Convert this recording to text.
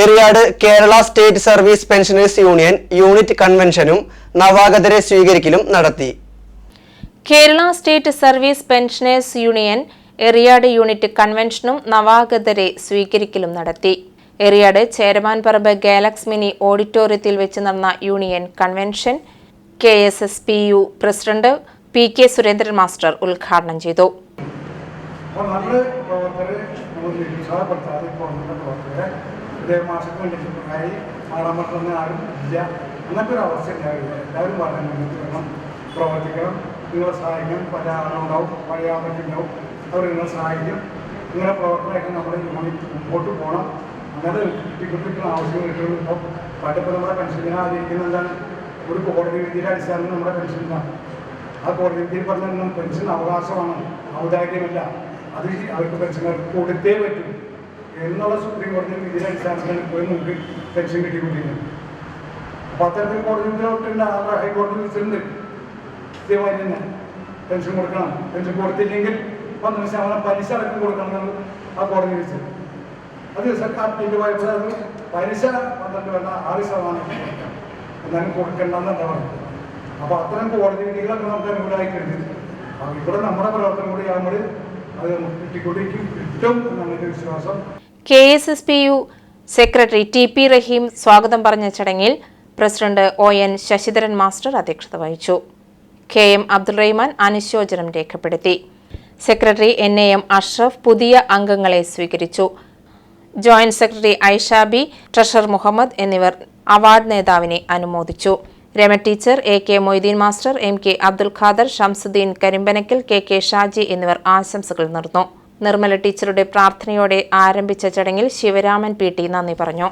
Eriyad Kerala state service pensioners union unit കൺവെൻഷനും നവാഗതരെ സ്വീകരിക്കലും നടത്തി. Kerala state service pensioners union Eriyad unit കൺവെൻഷനും നവാഗതരെ സ്വീകരിക്കലും നടത്തി. എറിയാട് ചേരമാൻപറമ്പ് ഗാലക്സ് മിനി ഓഡിറ്റോറിയത്തിൽ വെച്ച് നടന്ന union convention K S S P U president P K Surendran master ഉദ്ഘാടനം ചെയ്തു. അപ്പോൾ നമ്മൾ പ്രവർത്തകരെ നമ്മൾ ഇപ്പോൾ നമ്മുടെ പ്രവർത്തകരെ മാസത്തിൽ ലക്ഷ്യത്തിനായി മാറാൻ പറ്റുന്ന ആരും ഇല്ല അങ്ങനത്തെ ഒരു അവസ്ഥ ഉണ്ടാവില്ല എല്ലാവരും വളരെ മുന്നോട്ട് പ്രവർത്തിക്കണം. നിങ്ങളെ സഹായിക്കാൻ പല ആളുണ്ടാവും പഴയ ആളുണ്ടാവും അവർ നിങ്ങളെ സഹായിക്കും. നിങ്ങളെ പ്രവർത്തനമായിട്ട് നമ്മുടെ യൂണിറ്റ് മുമ്പോട്ട് പോകണം. അങ്ങനെ കിട്ടിക്കൊണ്ടിരിക്കുന്ന ആവശ്യം കിട്ടുള്ളൂ ഇപ്പോൾ പണ്ടിപ്പോൾ നമ്മുടെ പെൻഷനിനെ ആചരിക്കുന്ന എന്താണ്? ഒരു കോടതി വിധിയുടെ അടിസ്ഥാനത്തിൽ നമ്മുടെ പെൻഷനാണ് ആ കോടതി വിധിയിൽ പറഞ്ഞാൽ പെൻഷൻ അവകാശമാണ് ഔദാര്യമല്ല. അത് അവർക്ക് പെൻഷൻകാർക്ക് കൊടുത്തേ പറ്റൂ. എന്നുള്ള സുപ്രീം കോടതി വിധിയുടെ അടിസ്ഥാനത്തിൽ പോയി നമുക്ക് പെൻഷൻ കിട്ടിക്കൊണ്ടിരുന്നത് അപ്പൊ അത്തരത്തിൽ കോടതി വിധിയിലോട്ടുണ്ട് ആ ഹൈക്കോടതി വിളിച്ചിട്ടുണ്ട് കൃത്യമായി തന്നെ പെൻഷൻ കൊടുക്കണം. പെൻഷൻ കൊടുത്തില്ലെങ്കിൽ പന്ത്രണ്ട് ശതമാനം പലിശ അടക്കം കൊടുക്കണം എന്നാണ് ആ കോടതി വിധിച്ചത്. അത് സർക്കാർ തീരുമാനിച്ചത് അത് പലിശ പന്ത്രണ്ട് വേണ്ട ആറ് ശതമാനം. എന്നാലും കൊടുക്കണ്ടെന്നല്ല പറഞ്ഞത്. അപ്പോൾ അത്തരം കോടതി വിധികളൊക്കെ നമുക്ക് അനുകൂലമായി അപ്പോൾ ഇവിടെ നമ്മുടെ പ്രവർത്തനം കൂടി ആകുമ്പോൾ അത് നമുക്ക് കിട്ടിക്കൊണ്ടിരിക്കും. കിട്ടും എന്നുള്ളൊരു വിശ്വാസം K S S P U secretary T P Raheem സ്വാഗതം പറഞ്ഞ ചടങ്ങിൽ president O N Sasidharan master അധ്യക്ഷത വഹിച്ചു. കെ എം അബ്ദുൾ റഹ്മാൻ അനുശോചനം രേഖപ്പെടുത്തി. Secretary N A M Ashraf പുതിയ അംഗങ്ങളെ സ്വീകരിച്ചു. Joint secretary Aishabi treasurer Muhammad എന്നിവർ അവാർഡ് നേതാവിനെ അനുമോദിച്ചു. Rama teacher A K Moideen master M K Abdul Khader Shamsuddin Karimpanakkal K K Shaji എന്നിവർ ആശംസകൾ നേർന്നു. നിർമ്മല ടീച്ചറുടെ പ്രാർത്ഥനയോടെ ആരംഭിച്ച ചടങ്ങിൽ ശിവരാമൻ പി ടി നന്ദി പറഞ്ഞു